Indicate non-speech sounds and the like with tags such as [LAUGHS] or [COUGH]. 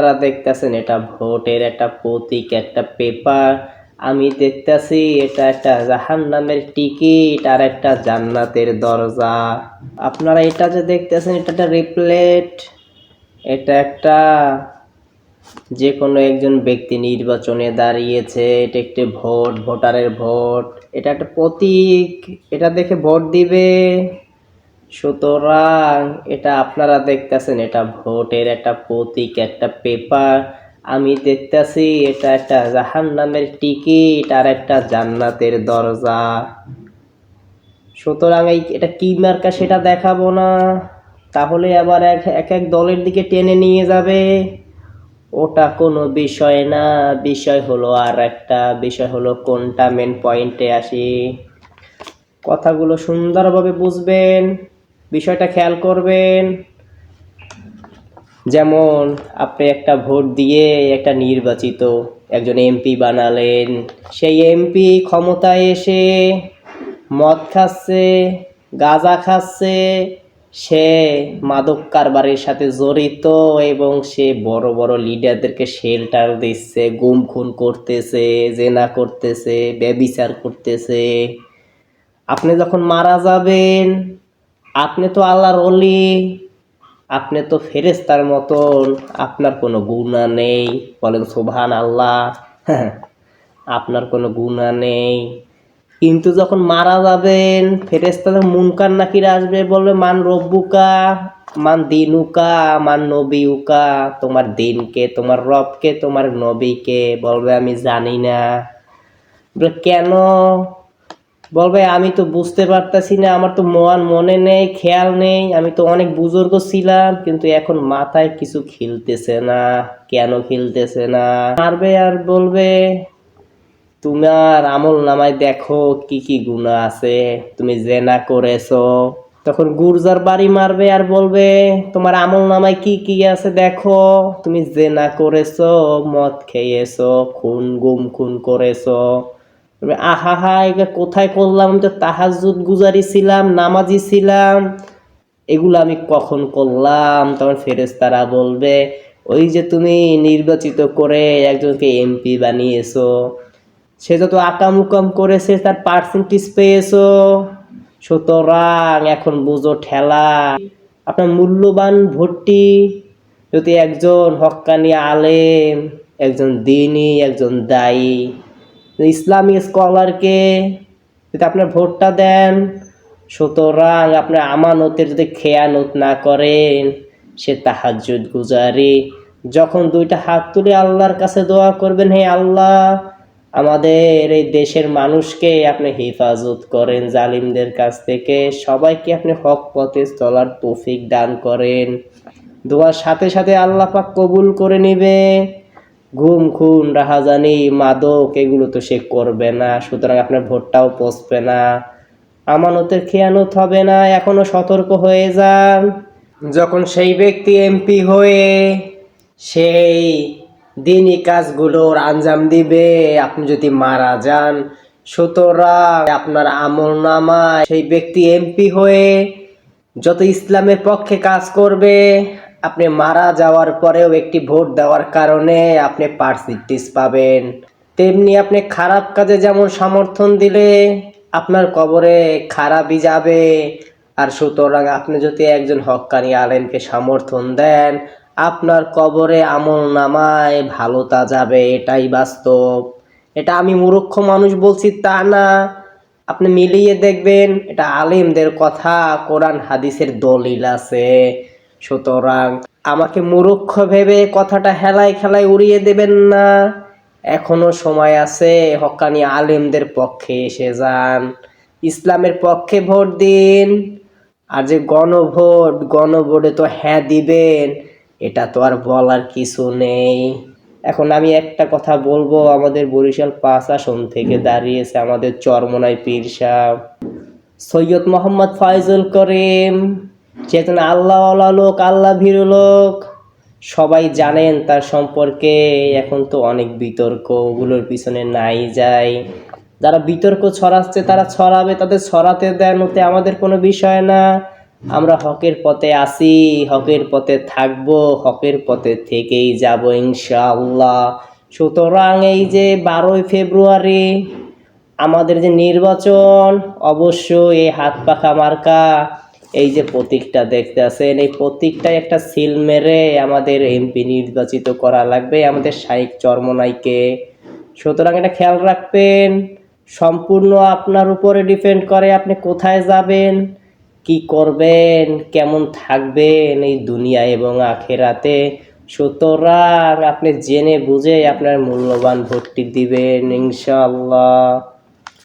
আপনারা দেখতেছেন এটা ভোটের একটা প্রতীক, একটা পেপার আমি দেখতেছি এটা একটা জাহান নামের টিকিট আর একটা জান্নাতের দরজা। আপনারা এটা যে দেখতেছেন, এটা একটা রিপ্লেট এটা একটা যে কোনো একজন ব্যক্তি নির্বাচনে দাঁড়িয়েছে, এটা একটি ভোট, ভোটারের ভোট। এটা একটা প্রতীক, এটা দেখে ভোট দিবে। সুতরাং এটা আপনারা দেখতেছেন, এটা ভোটের একটা প্রতীক, একটা পেপার আমি দেখতেছি এটা একটা জাহান নামের টিকিট আর একটা জান্নাতের দরজা। সুতরাং এই এটা কি মার্কা সেটা দেখাবো না। তাহলে আবার এক এক এক দলের দিকে টেনে নিয়ে যাবে। ওটা কোনো বিষয় না, বিষয় হলো আর একটা, বিষয় হলো কোনটা মেন পয়েন্টে আসি। কথাগুলো সুন্দরভাবে বুঝবেন। বিষয়টা খেয়াল করবেন। যেমন, আপনি একটা ভোট দিয়ে একটা নির্বাচিত একজন এমপি বানালেন, সেই এমপি ক্ষমতায় এসে মদ খাচ্ছে, গাঁজা খাচ্ছে, সে মাদক কারবারের সাথে জড়িত এবং সে বড় বড় লিডারদেরকে শেল্টার দিচ্ছে গুম খুন করতেছে, জেনা করতেছে, ব্যবিচার করতেছে। আপনি যখন মারা যাবেন আপনি তো আল্লাহর অলি আপনি তো ফেরেস্তার মতন, আপনার কোনো গুণা নেই। বলেন সোভান আল্লাহ [LAUGHS] আপনার কোনো গুণা নেই। কিন্তু যখন মারা যাবেন ফেরেস্তাদের মুনকার নাকিরা আসবে, বলবে, মান রব্বুকা, মান দিনুকা, মান নবীউকা, তোমার দিনকে, তোমার রবকে, তোমার নবীকে। বলবে, আমি জানি না। কেন? বলবে আমি তো বুঝতে পারতাছি না, আমার তো মন মনে নেই, খেয়াল নেই, আমি তো অনেক বুজুর্গ ছিলাম, কিন্তু এখন মাথায় কিছু খেলতেছে না, কেন খেলতেছে না? মারবে আর বলবে তোমার আমল নামায় দেখো কি কি গুণা আছে, তুমি জেনা করেছ। তখন গুর্জার বাড়ি মারবে আর বলবে, তোমার আমল নামায় কি কি আছে দেখো, তুমি জেনা করেছ, মদ খেয়েছো, খুন গুম খুন করেছ। বলবে, আহা হা এটা কোথায় করলাম? তো তাহাজুদ গুজারি ছিলাম নামাজি ছিলাম। এগুলো আমি কখন করলাম? তখন ফেরেশতারা বলবে ওই যে তুমি নির্বাচিত করে একজনকে এমপি বানিয়েছো। সে যত আকাম উকাম করেছে তার পার্সেন্টেজ পেয়েছ। সুতরাং এখন বুঝো ঠেলা আপনার মূল্যবান ভোটটি যদি একজন হক্কানি আলেম একজন দিনী একজন দায়ী ইসলামী স্কলারকে যদি আপনার ভোটটা দেন, সুতরাং আপনার আমানতের যদি খেয়ানত না করেন, সে তাহাজুদ গুজারি। যখন দুইটা হাত তুলে আল্লাহর কাছে দোয়া করবেন, হে আল্লাহ, আমাদের এই দেশের মানুষকে আপনি হেফাজত করেন, জালিমদের কাছ থেকে। সবাইকে আপনি হক পথে চলার তৌফিক দান করেন। দোয়ার সাথে সাথে আল্লাহ পাক কবুল করে নিবে। ঘুম, খুন, রাহাজানি, মাদক, এগুলো তো সে করবে না। সুতরাং আপনার ভোটটাও পচবে না। আমানতের খেয়ানত হবে না। এখনও সতর্ক হয়ে যান। যখন সেই ব্যক্তি এমপি হয়ে সেই দিনই কাজগুলোর আঞ্জাম দিবে, আপনি যদি মারা যান, সুতরাং আপনার আমল নামায় সেই ব্যক্তি এমপি হয়ে যত ইসলামের পক্ষে কাজ করবে আপনি মারা যাওয়ার পরেও একটি ভোট দেওয়ার কারণে আপনি পার্সেন্টেজ পাবেন। তেমনি আপনি খারাপ কাজে যেমন সমর্থন দিলে আপনার কবরে খারাপই যাবে। আর সুতরাং আপনি যদি একজন হক্কানি আলেমকে সমর্থন দেন, আপনার কবরে আমল নামায় ভালোতা যাবে, এটাই বাস্তব। এটা আমি মূর্খ মানুষ বলছি তা না। আপনি মিলিয়ে দেখবেন, এটা আলেমদের কথা, কোরআন, হাদিসের দলিল আছে। সুতরাং আমাকে মূর্খ ভেবে কথাটা হেলায় খেলায় উড়িয়ে দেবেন না। এখনও সময় আছে, হকানি আলেমদের পক্ষে এসে যান। ইসলামের পক্ষে ভোট দিন। আর যে গণভোট, গণভোটে তো হ্যাঁ দিবেন, এটা তো আর বলার কিছু নেই। এখন আমি একটা কথা বলব, আমাদের বরিশাল পাঁচ আসন থেকে দাঁড়িয়েছে আমাদের চরমনাই পীর সাহ সৈয়দ মোহাম্মদ ফয়জুল করিম। চেতন আল্লাহ লোক, আল্লাহ ভীরু লোক, সবাই জানেন তার সম্পর্কে। এখন তো অনেক বিতর্ক ওগুলোর পিছনে নাই যায় যারা বিতর্ক ছড়াচ্ছে, তারা ছড়াবে, তাদের ছড়াতে দেন ওতে আমাদের কোনো বিষয় না। আমরা হকের পথে আসি হকের পথে থাকব, হকের পথে থেকেই যাব ইনশাআল্লাহ। সুতরাং এই যে বারোই ফেব্রুয়ারি, আমাদের যে নির্বাচন, অবশ্যই এই হাত পাখা মার্কা এই যে প্রতীকটা দেখতে আছেন, এই প্রতীকটাই একটা সিল মেরে আমাদের এমপি নির্বাচিত করা লাগবে আমাদের শাইক চরমনাইকে। সুতরাং এটা খেয়াল রাখবেন, সম্পূর্ণ আপনার উপরে ডিপেন্ড করে আপনি কোথায় যাবেন, কি করবেন, কেমন থাকবেন এই দুনিয়া এবং আখেরাতে। সুতরাং আপনি জেনে বুঝে আপনার মূল্যবান ভোটটি দিবেন, ইনশাআল্লাহ।